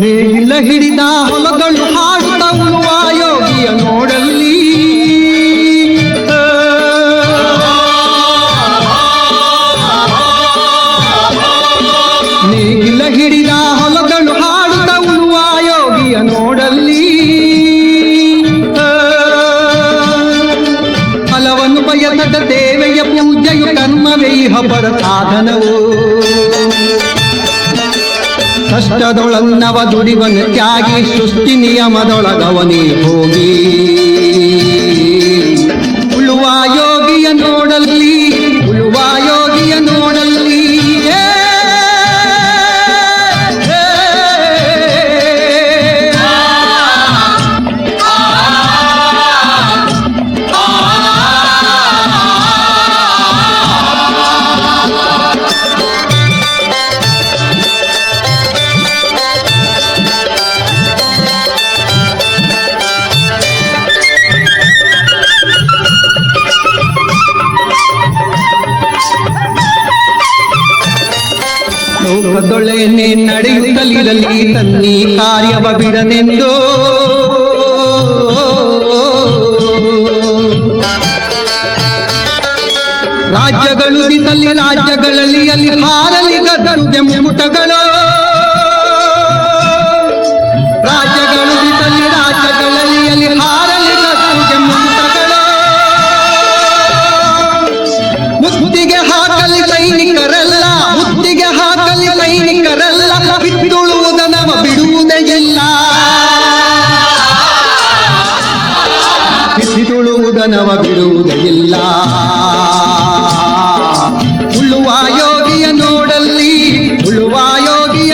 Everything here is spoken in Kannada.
ನೇಗಿಲ ಹಿಡಿದ ಹೊಲಗಳು ಹಾಡುತ್ತ ಉಳುವ ಯೋಗಿಯ ನೋಡಲ್ಲಿ. ನೇಗಿಲ ಹಿಡಿದ ಹೊಲಗಳು ಹಾಡುತ್ತ ಉಳುವ ಯೋಗಿಯ ನೋಡಲ್ಲಿ. ಫಲವನ್ನು ಬಯಸದ ದೇವೆಯ ಪೂಜೆಯು ಕರ್ಮವೇ ಹಬ್ಬದ ಸಾಧನವು. ಕಷ್ಟದೊಳನ್ನವ ದುಡಿವನು ತ್ಯಾಗಿ ಸೃಷ್ಟಿ ನಿಯಮದೊಳಗವನೇ ಹೋಗಿ. ಲೋಕದೊಳೆನೆ ನಡೆಯುತ್ತಲಿರಲಿ ತನ್ನಿ ಕಾರ್ಯವ ಬಿಡನೆಂದು. ರಾಜ್ಯಗಳು ರಾಜ್ಯಗಳಲ್ಲಿ ಅಲ್ಲಿ ಹಾರಲಿ ಗದರು ಜಂಬುಟಗಳು ಸಿದುಳುವುದನವ ಬಿಡುವುದಿಲ್ಲ ಉಳ್ಳುವ ಯೋಗಿಯ ನೋಡಲ್ಲಿ ಉಳುವ ಯೋಗಿಯ